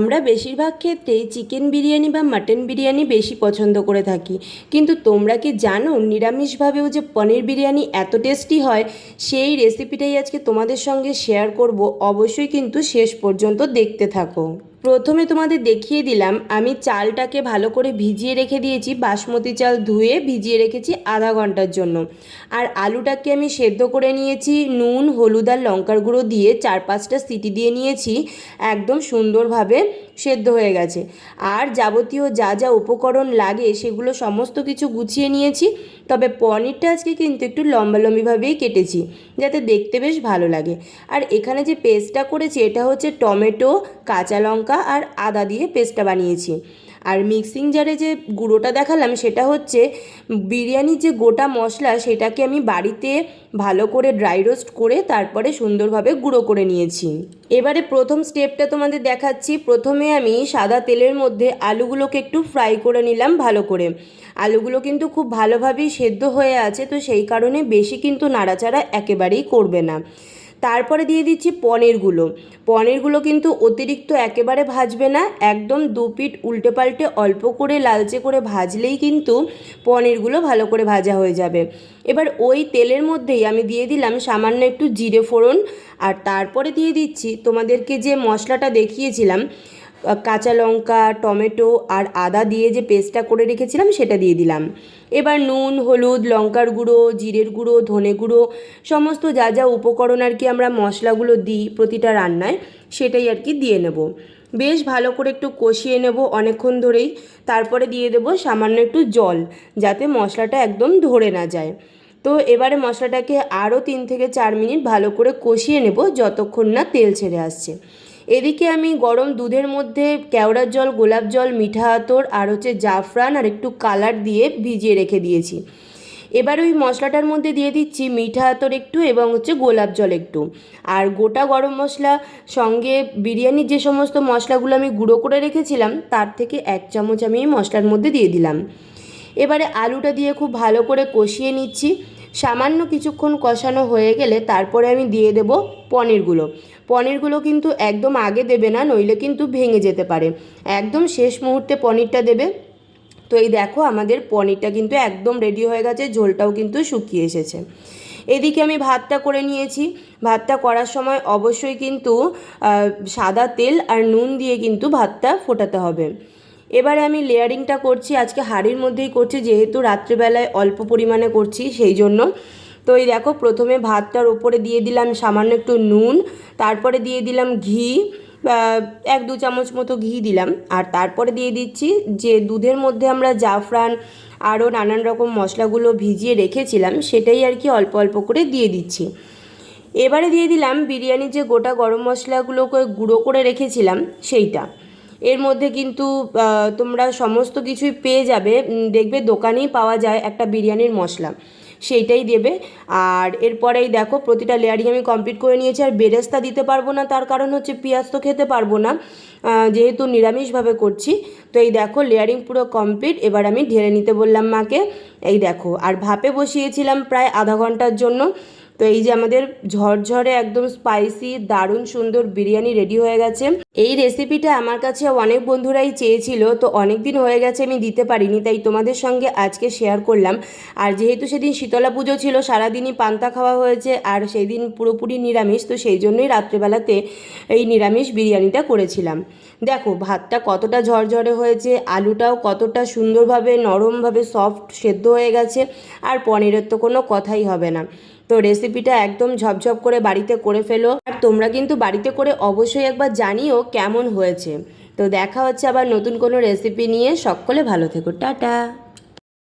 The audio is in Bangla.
আমরা বেশিরভাগ ক্ষেত্রেই চিকেন বিরিয়ানি বা মাটন বিরিয়ানি বেশি পছন্দ করে থাকি। কিন্তু তোমরা কি জানো নিরামিষভাবেও যে পনির বিরিয়ানি এত টেস্টি হয়? সেই রেসিপিটাই আজকে তোমাদের সঙ্গে শেয়ার করব। অবশ্যই কিন্তু শেষ পর্যন্ত দেখতে থাকো। প্রথমে তোমাদের দেখিয়ে দিলাম, আমি চালটাকে ভালো করে ভিজিয়ে রেখে দিয়েছি, বাসমতি চাল ধুয়ে ভিজিয়ে রেখেছি আধা ঘণ্টার জন্য। আর আলুটাকে আমি সেদ্ধ করে নিয়েছি, নুন, হলুদ আর লঙ্কার গুঁড়ো দিয়ে চার পাঁচটা সিটি দিয়ে নিয়েছি, একদম সুন্দরভাবে সেদ্ধ হয়ে গেছে। আর যাবতীয় যা যা উপকরণ লাগে সেগুলো সমস্ত কিছু গুছিয়ে নিয়েছি, তবে পনিরটা আজকে কিন্তু একটু লম্বা লম্বিভাবেই কেটেছি, যাতে দেখতে বেশ ভালো লাগে। আর এখানে যে পেস্টটা করেছি, এটা হচ্ছে টমেটো, কাঁচা লঙ্কা আর আদা দিয়ে পেস্টটা বানিয়েছি। আর মিক্সিং জারে যে গুঁড়োটা দেখালাম, সেটা হচ্ছে বিরিয়ানির যে গোটা মশলা, সেটাকে আমি বাড়িতে ভালো করে ড্রাই রোস্ট করে তারপরে সুন্দরভাবে গুঁড়ো করে নিয়েছি। এবারে প্রথম স্টেপটা তোমাদের দেখাচ্ছি। প্রথমে আমি সাদা তেলের মধ্যে আলুগুলোকে একটু ফ্রাই করে নিলাম ভালো করে। আলুগুলো কিন্তু খুব ভালোভাবেই সেদ্ধ হয়ে আছে, তো সেই কারণে বেশি কিন্তু নাড়াচাড়া একেবারেই করবে না। তারপরে দিয়ে দিচ্ছি পনিরগুলো। পনিরগুলো কিন্তু অতিরিক্ত একেবারে ভাজবে না, একদম দু পিঠ উল্টে পাল্টে অল্প করে লালচে করে ভাজলেই কিন্তু পনিরগুলো ভালো করে ভাজা হয়ে যাবে। এবার ওই তেলের মধ্যেই আমি দিয়ে দিলাম সামান্য একটু জিরে ফোড়ন, আর তারপরে দিয়ে দিচ্ছি তোমাদেরকে যে মশলাটা দেখিয়েছিলাম কাঁচা লঙ্কা, টমেটো আর আদা দিয়ে যে পেস্টটা করে রেখেছিলাম সেটা দিয়ে দিলাম। এবার নুন, হলুদ, লঙ্কার গুঁড়ো, জিরের গুঁড়ো, ধনে গুঁড়ো, সমস্ত যা যা উপকরণ আর কি আমরা মশলাগুলো দিই প্রতিটা রান্নায়, সেটাই আর কি দিয়ে নেব। বেশ ভালো করে একটু কষিয়ে নেব অনেকক্ষণ ধরেই, তারপরে দিয়ে দেব সামান্য একটু জল, যাতে মশলাটা একদম ধরে না যায়। তো এবারে মশলাটাকে আরও তিন থেকে চার মিনিট ভালো করে কষিয়ে নেব, যতক্ষণ না তেল ছেড়ে আসছে। এদিকে আমি গরম দুধের মধ্যে কেওড়ার জল, গোলাপ জল, মিঠা আতর আর হচ্ছে জাফরান আর একটু কালার দিয়ে ভিজিয়ে রেখে দিয়েছি। এবার ওই মশলাটার মধ্যে দিয়ে দিচ্ছি মিঠা আতর একটু এবং হচ্ছে গোলাপ জল একটু। আর গোটা গরম মশলা সঙ্গে বিরিয়ানির যে সমস্ত মশলাগুলো আমি গুঁড়ো করে রেখেছিলাম, তার থেকে এক চামচ আমি এই মশলার মধ্যে দিয়ে দিলাম। এবারে আলুটা দিয়ে খুব ভালো করে কষিয়ে নিচ্ছি। সামান্য কিছুক্ষণ কষানো হয়ে গেলে তারপরে আমি দিয়ে দেব পনিরগুলো। পনিরগুলো কিন্তু একদম আগে দেবে না, নইলে কিন্তু ভেঙে যেতে পারে। একদম শেষ মুহূর্তে পনিরটা দেবে। তো এই দেখো আমাদের পনিরটা কিন্তু একদম রেডি হয়ে গেছে, ঝোলটাও কিন্তু শুকিয়ে এসেছে। এদিকে আমি ভাতটা করে নিয়েছি। ভাতটা করার সময় অবশ্যই কিন্তু সাদা তেল আর নুন দিয়ে কিন্তু ভাতটা ফোটাতে হবে। এবারে আমি লেয়ারিংটা করছি, আজকে হাঁড়ির মধ্যেই করছি, যেহেতু রাত্রিবেলায় অল্প পরিমাণে করছি সেই জন্য। তো এই দেখো, প্রথমে ভাতটার ওপরে দিয়ে দিলাম সামান্য একটু নুন, তারপরে দিয়ে দিলাম ঘি এক দু চামচ মতো ঘি দিলাম। আর তারপরে দিয়ে দিচ্ছি যে দুধের মধ্যে আমরা জাফরান আরও নানান রকম মশলাগুলো ভিজিয়ে রেখেছিলাম, সেটাই আর কি অল্প অল্প করে দিয়ে দিচ্ছি। এবারে দিয়ে দিলাম বিরিয়ানির যে গোটা গরম মশলাগুলোকে গুঁড়ো করে রেখেছিলাম, সেইটা। এর মধ্যে কিন্তু তোমরা সমস্ত কিছুই পেয়ে যাবে। দেখবে দোকানেই পাওয়া যায় একটা বিরিয়ানির মশলা। সেইটাই দেবে। আর এরপরেই দেখো, প্রতিটা লেয়ারিং আমি কমপ্লিট করে নিয়েছি। আর বেরেস্তা দিতে পারব না, তার কারণ হচ্ছে পেঁয়াজ তো খেতে পারব না। যেহেতু নিরামিষভাবে করছি, তো এই দেখো, লেয়ারিং পুরো কমপ্লিট এবার আমি ঢেলে নিতে বললাম মাকে। এই দেখো, আর ভাপে বসিয়েছিলাম প্রায় আধা ঘণ্টার জন্য। তো এই যে আমাদের ঝরঝরে একদম স্পাইসি দারুণ, সুন্দর বিরিয়ানি রেডি হয়ে গেছে। এই রেসিপিটা আমার কাছে অনেক বন্ধুরাই চেয়েছিল, তো অনেক দিন হয়ে গেছে আমি দিতে পারিনি, তাই তোমাদের সঙ্গে আজকে শেয়ার করলাম। আর যেহেতু সেদিন শীতলা পুজো ছিল, সারাদিনই পান্তা খাওয়া হয়েছে, আর সেই দিন পুরোপুরি নিরামিষ, তো সেই জন্যই রাত্রেবেলাতে এই নিরামিষ বিরিয়ানিটা করেছিলাম। দেখো, ভাতটা কতটা ঝরঝরে হয়েছে, আলুটাও কতটা সুন্দরভাবে, নরমভাবে সফট সেদ্ধ হয়ে গেছে, আর পনিরের তো কোনো কথাই হবে না। তো রেসিপিটা একদম ঝপঝপ করে বাড়িতে করে ফেলো। আর তোমরা কিন্তু বাড়িতে করে অবশ্যই একবার জানিও কেমন হয়েছে। তো দেখা হচ্ছে আবার নতুন কোনো রেসিপি নিয়ে। সকলে ভালো থেকো। টাটা।